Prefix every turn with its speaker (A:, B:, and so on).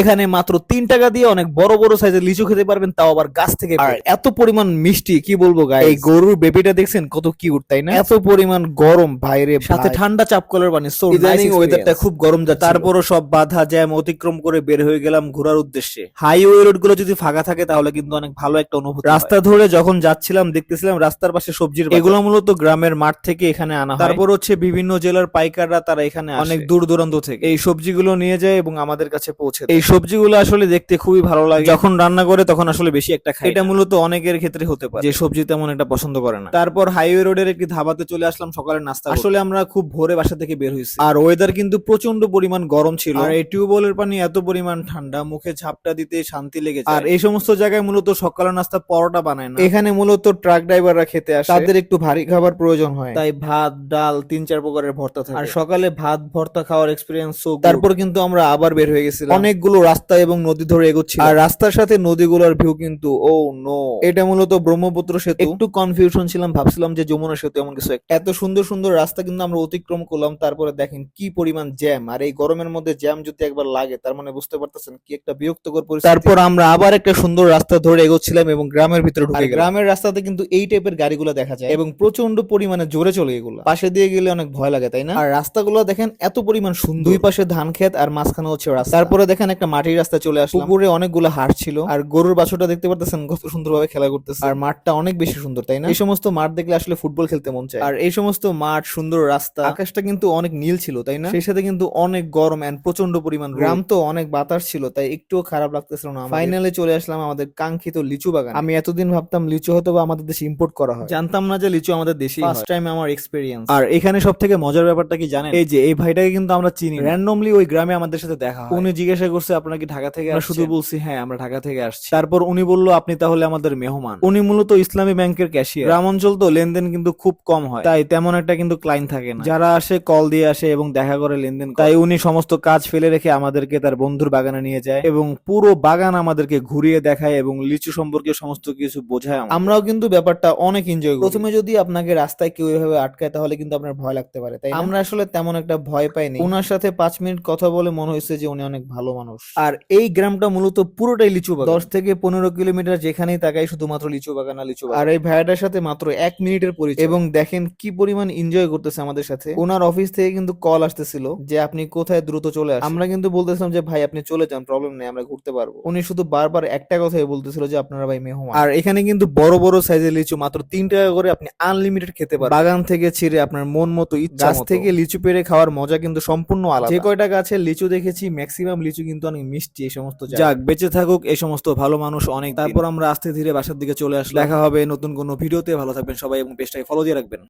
A: এখানে মাত্র তিন টাকা দিয়ে অনেক বড় বড় সাইজের লিচু খেতে পারবেন তাও আবার গাছ থেকে আর এত পরিমাণ মিষ্টি কি বলব গাই এই গরুর বেবিটা দেখছেন কত কিউট তাই না? এত পরিমাণ গরম বাইরে সাথে ঠান্ডা চাপ কলের পানি সো ইদানিং ওয়েদারটা খুব গরম যাচ্ছে। তারপরও সব বাধা জ্যাম অতিক্রম করে বের হয়ে গেলাম ঘোরার উদ্দেশ্যে। হাইওয়ে রোডগুলো যদি ফাঁকা থাকে তাহলে কিন্তু অনেক ভালো একটা অনুভূতি রাস্তা ধরে যখন যাচ্ছিলাম দেখতেছিলাম রাস্তার পাশে সবজির এগুলো মূলত গ্রামের মাঠ থেকে এখানে আনা তারপর হচ্ছে বিভিন্ন জেলার পাইকাররা তারা এখানে অনেক দূর দূরান্ত থেকে। এই সবজিগুলো নিয়ে যায় এবং আমাদের কাছে পৌঁছে দেয়। এই সবজিগুলো আসলে দেখতে খুবই ভালো লাগে। যখন রান্না করে তখন আসলে বেশি একটা খাই এটা মূলত অনেকের ক্ষেত্রে হতে পারে। যে সবজি তেমন একটা পছন্দ করে না। তারপর হাইওয়ে রোডের একটি ধাবাতে চলে আসলাম সকালের নাস্তা আসলে আমরা খুব ভোরে বাসা থেকে বের হয়েছি। আর ওয়েদার কিন্তু প্রচণ্ড পরিমাণ গরম ছিল। আর এই টিউবওয়েলের পানি এত পরিমাণ ঠান্ডা মুখে ঝাপটা দিতে শান্তি লেগেছে আর এই সমস্ত জায়গায় মূলত সকালের নাস্তা পরোটা বানায় না। এখানে মূলত ট্রাক ড্রাইভাররা খেতে আসে। তাদের একটু ভারী খাবার প্রয়োজন হয়। তাই ভাত ডাল তিন চার প্রকারের ভর্তা থাকে। আর সকালে ভাত ভর্তা খাওয়ার এক্সপিরিয়েন্স তারপর কিন্তু আমরা আবার বের হয়ে গেছিলাম। অনেকগুলো রাস্তা এবং নদী ধরে এগোচ্ছি আর রাস্তার সাথে নদীগুলোর ভিউ কিন্তু ও নো এটা মূলত ব্রহ্মপুত্র সেতু। একটু কনফিউশন ছিলাম ভাবছিলাম যে যমুনা সেতু এমন কিছু একটা। এত সুন্দর সুন্দর রাস্তা কিন্তু আমরা অতিক্রম করলাম তারপরে দেখেন কি পরিমাণ জ্যাম আর এই গরমের মধ্যে জ্যাম যদি একবার লাগে তার মানে বুঝতে পারতেছেন কি একটা বিরক্তকর পরিস্থিতি। তারপর আমরা আবার একটা সুন্দর রাস্তা ধরে এগোচ্ছিলাম এবং গ্রামের ভিতরে ঢুকে গেলাম। গ্রামের রাস্তাতে কিন্তু এই টাইপের গাড়িগুলো দেখা যায় এবং প্রচণ্ড পরিমাণে জোরে চলে এগুলো। পাশে দিয়ে গেলে অনেক ভয় লাগে তাই না? আর রাস্তাগুলো দেখেন এত পরিমাণ সুন্দর। দুই পাশে ধান ক্ষেত আর মাঝখানে হচ্ছে রাস্তা। তারপরে দেখেন একটা মাটির রাস্তা চলে আসলো পুকুরে অনেকগুলো হাট ছিল। আর গরুর বাছুরটা দেখতে পারতেছেন কত সুন্দরভাবে খেলা করতেছে। আর মাঠটা অনেক বেশি সুন্দর তাই না? এই সমস্ত মাঠ দেখলে আসলে ফুটবল খেলতে মন চায়। আর এই সমস্ত মাঠ সুন্দর রাস্তা আকাশটা কিন্তু অনেক নীল ছিল তাই না? সেই সাথে কিন্তু অনেক গরম এন্ড প্রচণ্ড পরিমাণ গ্রাম তো অনেক বাতাস ছিল তাই একটুও খারাপ লাগতেছিল না ফাইনালে চলে আসলাম আমাদের কাঙ্ক্ষিত লিচু বাগান। আমি এতদিন ভাবতাম লিচু হয়তো বা আমাদের দেশে ইম্পোর্ট করা হয়। জানতাম না যে লিচু আমাদের দেশে ফার্স্ট টাইম আমার এক্সপেরিয়েন্স আর এখানে সব থেকে মজার ব্যাপারটা কি জানেন? এই যে এই ভাইটাকে কিন্তু আমরা চিনি র্যান্ডমলি ওই গ্রামে আমাদের সাথে দেখা হয়। উনি জিজ্ঞাসা করছে আপনারা কি ঢাকা থেকে আমরা শুধু বলছি হ্যাঁ আমরা ঢাকা থেকে আসছি। তারপর উনি বলল আপনি তাহলে আমাদের মেহমান। উনি মূলত ইসলামী ব্যাংকের ক্যাশিয়ার। গ্রাম অঞ্চল তো লেনদেন কিন্তু খুব কম হয়। তাই তেমন একটা কিন্তু ক্লায়েন্ট থাকে না। যারা আসে কল দিয়ে আসে এবং দেখা করে লেনদেন তাই উনি সমস্ত কাজ ফেলে রেখে আমাদেরকে তার বন্ধুর বাগানে নিয়ে যায় এবং পুরো বাগান আমাদেরকে ঘুরিয়ে দেখায় এবং লিচু সম্পর্কে সমস্ত কিছু বোঝায় আমরাও কিন্তু ব্যাপারটা অনেক এনজয় করি। প্রথমে যদি আপনাকে রাস্তায় কেউ এভাবে আটকায় তাহলে কিন্তু আপনার ভয় লাগতে পারে তাই আমরা আসলে তেমন একটা ভয় পাইনি। ওনার সাথে পাঁচ মিনিট কথা বলে মনে হয়েছে যে উনি অনেক ভালো মানুষ। আর এই গ্রামটা মূলত পুরোটাই লিচু বাগান। দশ থেকে পনেরো কিলোমিটার যেখানেই তাকাই শুধুমাত্র লিচু বাগান আর লিচু আর এই ভাইয়াটার সাথে মাত্র এক মিনিটের পরিচয়। এবং দেখেন কি পরিমাণ এনজয় করতেছে আমাদের সাথে। ওনার অফিস থেকে কিন্তু কল আসতেছিল যে আপনি কোথায় দ্রুত চলে আসেন আমরা কিন্তু বলতেছিলাম যে ভাই আপনি চলে যান প্রবলেম নেই আমরা ঘুরতে পারব। উনি শুধু বারবার একটা কথাই বলতেছিল যে আপনারা ভাই মেহমান। আর এখানে কিন্তু বড় বড় সাইজের লিচু মাত্র তিন টাকা করে আপনি আনলিমিটেড খেতে পারেন বাগান থেকে ছিঁড়ে আপনার মন মতো ইচ্ছা গাছ থেকে লিচু পেরে খাওয়ার মজা কিন্তু সম্পূর্ণ আলাদা। যে কয়টা গাছে লিচু দেখেছি ম্যাক্সিমাম লিচু কিন্তু অনেক মিষ্টি এই সমস্ত যাক বেঁচে থাকুক এই সমস্ত ভালো মানুষ অনেক। তারপর আমরা আস্তে ধীরে বাসার দিকে চলে আসলে দেখা হবে নতুন কোনো ভিডিওতে। ভালো থাকবেন সবাই এবং পেজটাকে ফলো দিয়ে রাখবেন।